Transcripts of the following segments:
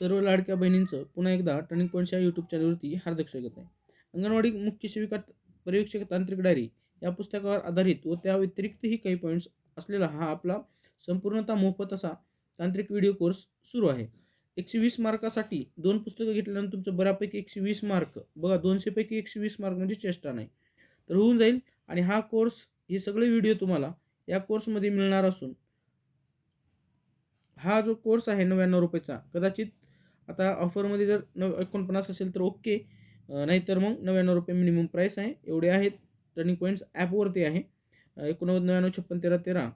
सर्व लाडक्या बहिणींचं पुन्हा एकदा टर्निंग पॉईंटच्या यूट्यूब चॅनलवरती हार्दिक स्वागत आहे. अंगणवाडी मुख्य सेविका पर्यवेक्षक तांत्रिक डायरी या पुस्तकावर आधारित व त्या व्यतिरिक्तही काही पॉईंट्स असलेला हा आपला संपूर्णतः मोफत असा तांत्रिक व्हिडिओ कोर्स सुरू आहे. एकशे वीस मार्कासाठी दोन पुस्तकं घेतल्यानंतर तुमचं बऱ्यापैकी एकशे वीस मार्क बघा दोनशेपैकी एकशे वीस मार्क म्हणजे चेष्टा नाही. तर होऊन जाईल आणि हा कोर्स हे सगळे व्हिडिओ तुम्हाला या कोर्समध्ये मिळणार असून हा जो कोर्स आहे नव्याण्णव रुपयाचा कदाचित आता ऑफरमध्ये जर नव एकोणपन्नास असेल तर ओके. नाहीतर मग नव्याण्णव रुपये मिनिमम प्राईस आहे. एवढे आहेत. टर्निंग पॉईंट्स ॲपवरती आहे. एकोणनव्वद नव्याण्णव छप्पन तेरा तेरा.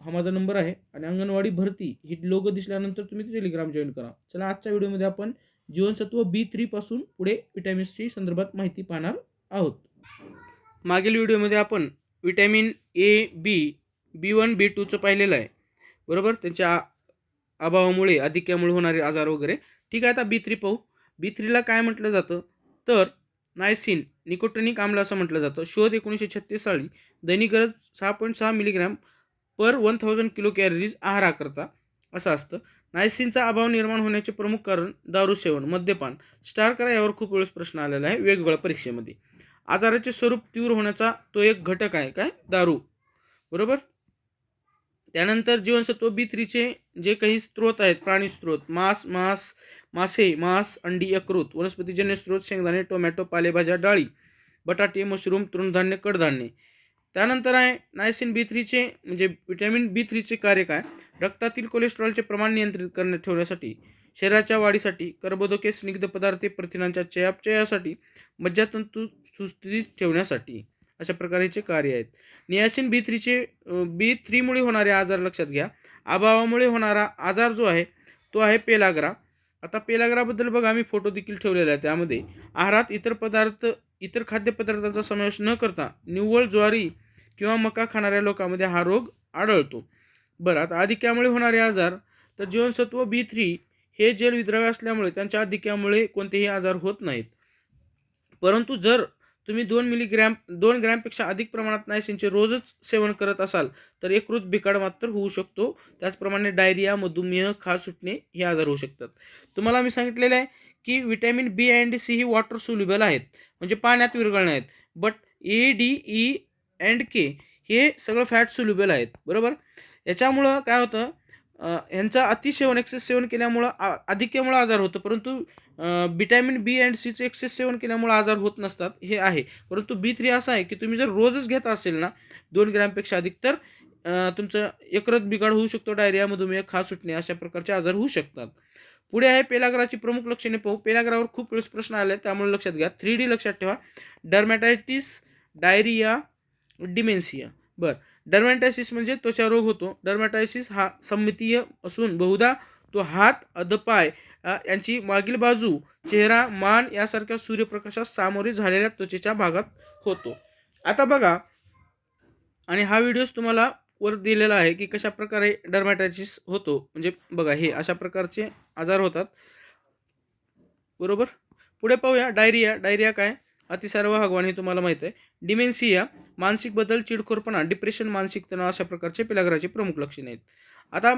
हा माझा नंबर आहे. आणि अंगणवाडी भरती. ही लोगो दिसल्यानंतर तुम्ही टेलिग्राम जॉईन करा. चला आजच्या व्हिडिओमध्ये आपण जीवनसत्व बी थ्रीपासून पुढे विटॅमिन्सची संदर्भात माहिती पाहणार आहोत. मागील व्हिडिओमध्ये आपण vitamin A B B one बी टूचं पाहिलेलं आहे. बरोबर? त्यांच्या अभावामुळे अधिक्यामुळे होणारे आजार वगैरे. ठीक आहे आता बी थ्री पाहू. बी थ्रीला काय म्हटलं जातं? तर नायसिन निकोटनिक आम्ल असं म्हटलं जातं. शोध एकोणीसशे छत्तीस साली दैनिक गरज सहा पॉईंट सहा milligram per one thousand kilo calories आहाराकरता असं असतं. नायसिनचा अभाव निर्माण होण्याचे प्रमुख कारण दारू सेवन मद्यपान. स्टार करा यावर खूप वेळेस प्रश्न आलेला आहे वेगवेगळ्या परीक्षेमध्ये. आजाराचे स्वरूप तीव्र होण्याचा तो एक घटक आहे. काय? दारू. बरोबर? त्यानंतर जीवनसत्व बी थ्रीचे जे काही स्रोत आहेत प्राणी स्रोत मांस मांस मासे मांस अंडी यकृत वनस्पतीजन्य स्रोत शेंगदाणे टोमॅटो पालेभाज्या डाळी बटाटे मशरूम तृणधान्य कडधान्य. त्यानंतर आहे नायसिन बी थ्रीचे म्हणजे विटॅमिन बी थ्रीचे कार्य काय? रक्तातील कोलेस्ट्रॉलचे प्रमाण नियंत्रित करण्यात ठेवण्यासाठी शरीराच्या वाढीसाठी कर्बोदके स्निग्ध पदार्थ प्रथिनांच्या चयापचयासाठी मज्जातंतू सुस्थितीत ठेवण्यासाठी. अशा प्रकारचे कार्य आहेत. नियासिन बी थ्रीचे बी थ्रीमुळे होणारे आजार लक्षात घ्या. अभावामुळे होणारा आजार जो आहे तो आहे पेलाग्रा. आता पेलाग्राबद्दल बघा आम्ही फोटो देखील ठेवलेला आहे त्यामध्ये. आहारात इतर पदार्थ इतर खाद्यपदार्थांचा समावेश न करता निव्वळ ज्वारी किंवा मका खाणाऱ्या लोकांमध्ये हा रोग आढळतो. बरं आता अधिक्यामुळे होणारे आजार तर जीवनसत्व बी थ्री हे जेल विद्राव्य असल्यामुळे त्यांच्या अधिक्यामुळे कोणतेही आजार होत नाहीत. परंतु जर तुम्ही दोन मिलीग्रॅम दोन ग्रॅमपेक्षा अधिक प्रमाणात नायसिनचे रोजच सेवन करत असाल तर यकृत बिकाड मात्र होऊ शकतो. त्याचप्रमाणे डायरिया मधुमेह खाज सुटणे हे आजार होऊ शकतात. तुम्हाला मी सांगितलेलं आहे की व्हिटॅमिन बी अँड सी ही वॉटर सोल्युबल आहेत म्हणजे पाण्यात विरघळणे आहेत. But A D E and K हे सगळं फॅट सोल्युबल आहेत बरोबर? याच्यामुळं काय होतं यांचा अतिसेवन एक्सेस सेवन केल्यामुळं आ- अधिक्यामुळं आजार होतो. परंतु विटॅमिन बी अँड सीचं एक्सेस सेवन केल्यामुळं आजार होत नसतात हे आहे. परंतु बी थ्री असं आहे की तुम्ही जर रोजच घेत असेल ना दोन ग्रॅमपेक्षा अधिक तर तुमचं एकरत बिघाड होऊ शकतो डायरिया मधुमेह खा सुटणे अशा प्रकारचे आजार होऊ शकतात. पुढे आहे पेलाग्राची प्रमुख लक्षणे पाहू. पेलाग्रावर खूप वेळेस प्रश्न आले त्यामुळे लक्षात घ्या. थ्री डी लक्षात ठेवा. डर्मॅटायटिस डायरिया डिमेन्सिया बरं. डर्मॅटायसिस म्हणजे त्वचा रोग होतो. डर्मॅटायसिस हा संमितीय असून बहुधा तो हात अधपाय यांची मागील बाजू चेहरा मान यासारख्या सूर्यप्रकाशात सामोरे झालेल्या त्वचेच्या भागात होतो. आता बघा आणि हा व्हिडिओज तुम्हाला वर दिलेला आहे की कशा प्रकारे डर्मॅटायसिस होतो. म्हणजे बघा हे अशा प्रकारचे आजार होतात. बरोबर? पुढे पाहूया. डायरिया डायरिया काय? अतिसार व हगवान हे तुम्हाला माहीत आहे. डिमेन्सिया मानसिक बदल चिडखोरपणा डिप्रेशन मानसिक तणाव अशा प्रकारचे पिलाग्राचे प्रमुख लक्षणे आहेत. आता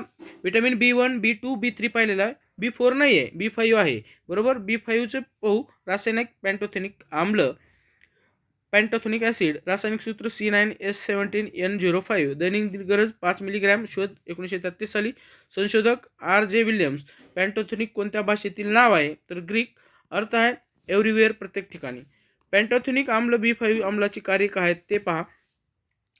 vitamin B one B two B three पाहिलेला आहे. बी फोर नाही आहे बी फाईव्ह आहे. बरोबर? बी फाईव्हचं पाहू. रासायनिक पॅन्टोथेनिक आम्ल. पॅन्टोथोनिक ॲसिड रासायनिक सूत्र C nine S seventeen N zero five दैनिक गरज पाच मिलीग्रॅम शोध एकोणीसशे तेहतीस साली. संशोधक आर जे विल्यम्स. पॅन्टोथोनिक कोणत्या भाषेतील नाव आहे? तर ग्रीक अर्थ आहे एव्हरीवेअर प्रत्येक ठिकाणी. पॅन्टोथोनिक आम्ल बी फाईव्ह आम्लाची कार्य काय आहेत ते पहा.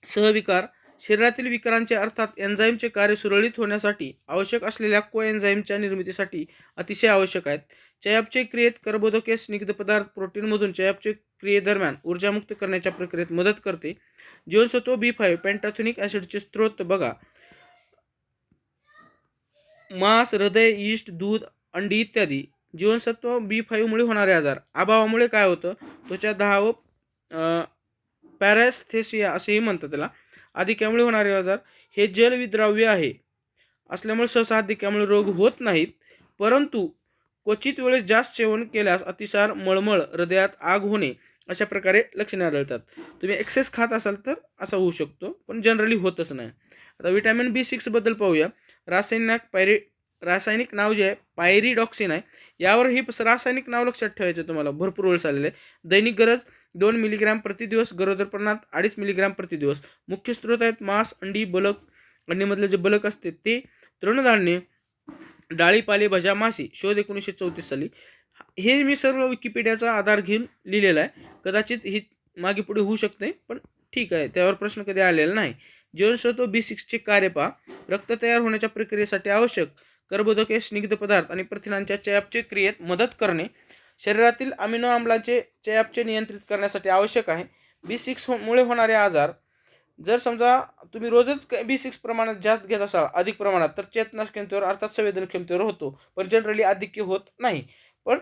सहविकार शरीरातील विकारांचे अर्थात एन्झाईमचे कार्य सुरळीत होण्यासाठी आवश्यक असलेल्या को एन्झाईमच्या निर्मितीसाठी अतिशय आवश्यक आहेत. चयापचय क्रियेत कर्बोदके स्निग्ध पदार्थ प्रोटीनमधून चयापचय क्रियेदरम्यान ऊर्जामुक्त करण्याच्या प्रक्रियेत मदत करते. जीवनसत्व बी फाईव्ह पॅन्टॅथोनिक ॲसिडचे स्त्रोत बघा. मांस हृदय इष्ट दूध अंडी इत्यादी. जीवनसत्व बी फाईव्हमुळे होणारे आजार. अभावामुळे काय होतं? त्वचा दहा व असेही म्हणतात त्याला. अधिक्यामुळे होणारे आजार हे जलविद्राव्य आहे. असल्यामुळे सहसा अधिक्यामुळे रोग होत नाहीत. परंतु क्वचित वेळेस जास्त सेवन केल्यास अतिसार मळमळ हृदयात आग होणे अशा प्रकारे लक्षणे आढळतात. तुम्ही एक्सेस खात असाल तर असा होऊ शकतो पण जनरली होतच नाही. आता विटॅमिन बी सिक्सबद्दल पाहूया. रासायनिक पायरे रासायनिक नाव जे आहे पायरीडॉक्सिन आहे यावर ही रासायनिक नाव लक्षात ठेवायचं आहे तुम्हाला. भरपूर वेळ आलेलं आहे. दैनिक गरज दोन मिलीग्रॅम प्रति दिवस अडीच मिलीग्रॅम प्रति दिवस. मुख्य स्रोत आहेत मांस अंडी बलक. अंडीमधले जे बलक असते ते तृणधान्य डाळी पालेभाज्या मासे शोध एकोणीसशे चौतीस साली. हे मी सर्व विकिपीडियाचा आधार घेऊन लिहिलेलं आहे. कदाचित ही मागे पुढे होऊ शकते पण ठीक आहे. त्यावर प्रश्न कधी आलेला नाही. जीवनसत्व बी सिक्सचे कार्य पहा. रक्त तयार होण्याच्या प्रक्रियेसाठी आवश्यक कर्बोदके स्निग्ध पदार्थ आणि प्रथिनांच्या चयापचे क्रियेत मदत करणे शरीरातील अमिनो आम्लाचे चयापचे नियंत्रित करण्यासाठी आवश्यक आहे. बी सिक्स हो मुळे होणारे आजार जर समजा तुम्ही रोजच बी सिक्स प्रमाणात जास्त घेत असाल अधिक प्रमाणात तर चेतनाक्षमतेवर अर्थात संवेदन क्षमतेवर होतो पण जनरली अधिक्य होत नाही. पण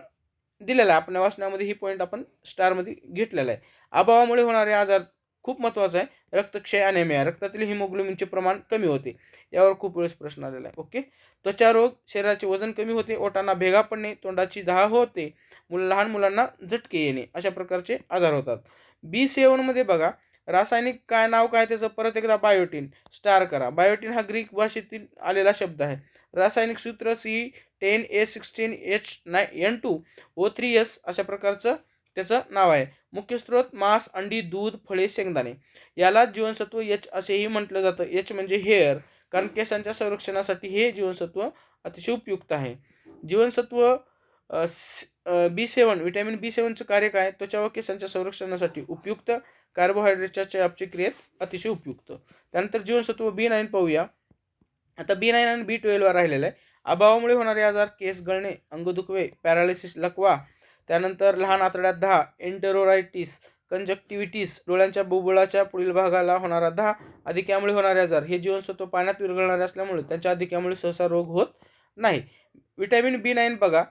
दिलेला आहे आपण वाचण्यामध्ये ही पॉईंट आपण स्टारमध्ये घेतलेला आहे. अभावामुळे होणारे आजार खूप महत्त्वाचं आहे. रक्तक्षय अनेमिया रक्तातील हिमोग्लोबिनचे प्रमाण कमी होते. यावर खूप वेळेस प्रश्न आलेला आहे. ओके त्वचा रोग शरीराचे वजन कमी होते ओटांना भेगा पडणे तोंडाची दहा होते मुल लहान मुलांना झटके येणे अशा प्रकारचे आजार होतात. बी सेवनमध्ये बघा रासायनिक काय नाव काय त्याचं? परत एकदा बायोटीन स्टार करा. बायोटीन हा ग्रीक भाषेतील आलेला शब्द आहे. रासायनिक सूत्र C ten A sixteen H nine N two O three S अशा प्रकारचं त्याचं नाव आहे. मुख्य स्रोत मांस अंडी दूध फळे शेंगदाणे. याला जीवनसत्व एच असेही म्हटलं जातं. एच म्हणजे हेअर कारण केसांच्या संरक्षणासाठी हे जीवनसत्व अतिशय उपयुक्त आहे. जीवनसत्व बी सेवन विटॅमिन बी सेवनचं कार्य काय? त्वचा व केसांच्या संरक्षणासाठी उपयुक्त कार्बोहायड्रेटच्या चयापची क्रियेत अतिशय उपयुक्त. त्यानंतर जीवनसत्व बी नाईन पाहूया. आता बी नाईन आणि बी ट्वेल्ववर राहिलेलं आहे. अभावामुळे होणारे आजार केस गळणे अंगदुखवे पॅरालिसिस लकवा त्यानंतर लहान आतड्यात दहा एंटरोरायटिस कंजक्टिव्हिटीस डोळ्यांच्या बुबुळाच्या पुढील भागाला होणारा दहा अधिक्यामुळे होणारे आजार. हे जीवनसत्व पाण्यात विरघळणारे असल्यामुळे त्यांच्या अधिक्यामुळे सहसा रोग होत नाही. विटॅमिन बी नाईन बघा.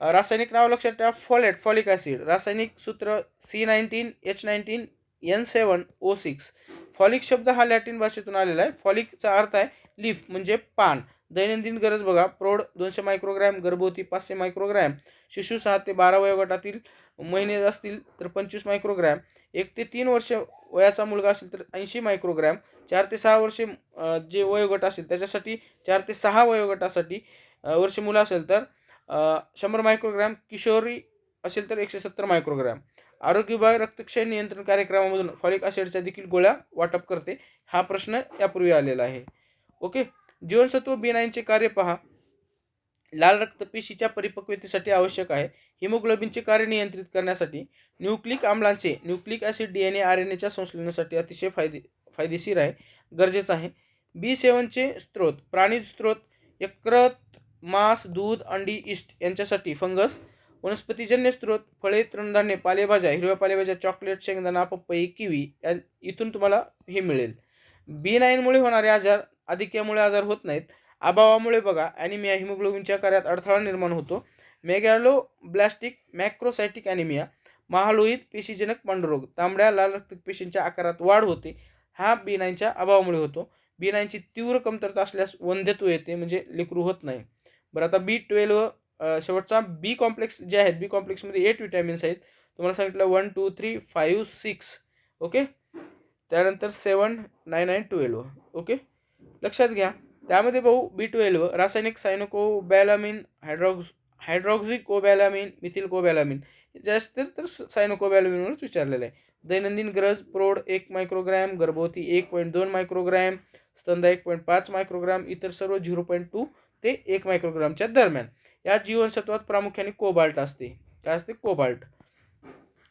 रासायनिक नाव लक्षात ठेवा. फॉलेट फॉलिक ॲसिड रासायनिक सूत्र C nineteen H nineteen N seven O six folic शब्द हा लॅटिन भाषेतून आलेला आहे. फॉलिकचा अर्थ आहे लिफ म्हणजे पान. दैनंदिन गरज बघा. प्रौढ दोनशे मायक्रोग्रॅम गर्भवती पाचशे मायक्रोग्रॅम शिशु सहा ते बारा वयोगटातील महिने असतील तर पंचवीस मायक्रोग्रॅम एक ते तीन वर्ष वयाचा मुलगा असेल तर ऐंशी मायक्रोग्रॅम चार ते सहा वर्षे जे वयोगट असेल त्याच्यासाठी चार ते सहा वयोगटासाठी वर्ष मुलं असेल तर शंभर मायक्रोग्रॅम किशोरी असेल तर एकशे सत्तर मायक्रोग्रॅम. आरोग्य विभाग रक्तक्षय नियंत्रण कार्यक्रमामधून फॉलिक ॲसिडच्या देखील गोळ्या वाटप करते. हा प्रश्न यापूर्वी आलेला आहे. ओके? जीवनसत्व बी नाईनचे कार्य पहा. लाल रक्तपेशीच्या परिपक्वतेसाठी आवश्यक आहे. हिमोग्लोबिनचे कार्य नियंत्रित करण्यासाठी nucleic आम्लांचे nucleic acid D N A R N एच्या संश्लेषणासाठी अतिशय फायदे फायदेशीर आहे. गरजेचं आहे. बी सेवनचे स्त्रोत प्राणीज स्त्रोत यकृत मांस दूध अंडी इष्ट यांच्यासाठी फंगस वनस्पतीजन्य स्त्रोत फळे तृणधान्य पालेभाज्या हिरव्या पालेभाज्या चॉकलेट शेंगदाणा पपई किवी या इथून तुम्हाला हे मिळेल. बी नाईनमुळे होणारे आजार अधिक्यामुळे आजार होत नाहीत. अभावामुळे बघा ॲनिमिया हिमोग्लोबिनच्या कार्यात अडथळा निर्माण होतो. मेगॅलो ब्लॅस्टिक मॅक्रोसायटिक ॲनिमिया महालोहित पेशीजनक पांडुरोग तांबड्या लाल रक्त पेशींच्या आकारात वाढ होते. हा बी नाईनच्या अभावामुळे होतो. बी नाईनची तीव्र कमतरता असल्यास वंध्यत्व येते म्हणजे लेकरू होत नाही. बरं आता बी ट्वेल्व शेवटचा बी कॉम्प्लेक्स जे आहेत बी कॉम्प्लेक्समध्ये एट विटॅमिन्स आहेत. तुम्हाला सांगितलं one two three five six okay त्यानंतर seven nine nine twelve okay लक्षात घ्या. त्यामध्ये भाऊ बी ट्वेल्व रासायनिक सायनोकोबॅलामिन हायड्रॉक्स कोबॅलामिन मिथिल कोबॅलामिन जास्त तर सायनोकोबॅलामिनवरच विचारलेलं आहे. दैनंदिन गरज प्रौढ एक मायक्रोग्रॅम गर्भवती एक पॉईंट दोन मायक्रोग्रॅम स्तंदा एक पॉईंट पाच मायक्रोग्रॅम इतर सर्व झिरो पॉईंट टू ते एक मायक्रोग्रामच्या दरम्यान. या जीवनसत्वात प्रामुख्याने कोबाल्ट असते. काय असते? कोबाल्ट.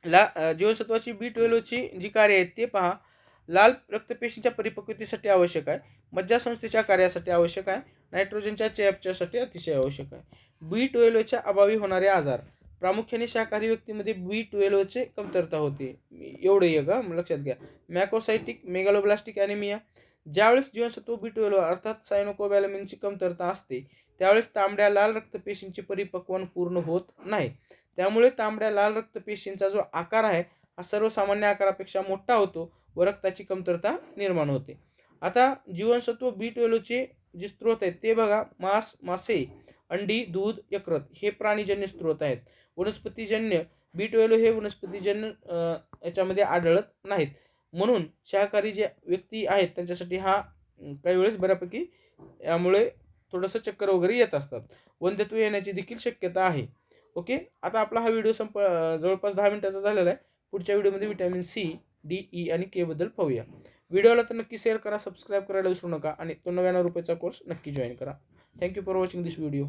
ला जीवनसत्वाची बी ट्वेल्वची जी कार्य आहेत ते पहा. लाल रक्तपेशींच्या परिपक्वतेसाठी आवश्यक आहे. मज्जासंस्थेच्या कार्यासाठी आवश्यक आहे. नायट्रोजनच्या चयापच्यासाठी अतिशय आवश्यक आहे. बी ट्वेल्वच्या अभावी होणारे आजार. प्रामुख्याने शाकाहारी व्यक्तीमध्ये बी ट्वेल्वचे कमतरता होते. एवढं ये का लक्षात घ्या. Macrocytic megaloblastic anaemia. ज्यावेळेस जीवनसत्व बी ट्वेल्व अर्थात सायनोकोबॅलमिनची कमतरता असते त्यावेळेस तांबड्या लाल रक्तपेशींचे परिपक्वन पूर्ण होत नाही. त्यामुळे तांबड्या लाल रक्तपेशींचा जो आकार आहे हा सर्वसामान्य आकारापेक्षा मोठा होतो व रक्ताची कमतरता निर्माण होते. आता जीवनसत्व बी ट्वेल्वचे जे स्रोत आहेत ते बघा. मांस मासे अंडी दूध यकृत हे प्राणीजन्य स्रोत आहेत. वनस्पतीजन्य बी ट्वेल्व हे वनस्पतीजन्य याच्यामध्ये आढळत नाहीत. म्हणून शाकाहारी जे व्यक्ती आहेत त्यांच्यासाठी हा काही वेळेस बऱ्यापैकी यामुळे थोडंसं चक्कर वगैरे येत असतात. वंध्यत्व येण्याची देखील शक्यता आहे. ओके? आता आपला हा व्हिडिओ संप जवळपास दहा मिनिटाचा झालेला आहे. पुढच्या व्हिडिओमध्ये विटॅमिन सी डी ई आणि केबद्दल पाहूया. व्हिडिओला तर नक्की शेअर करा सबस्क्राईब करायला विसरू नका आणि तो नव्याण्णव रुपयाचा कोर्स नक्की जॉईन करा. Thank you for watching this video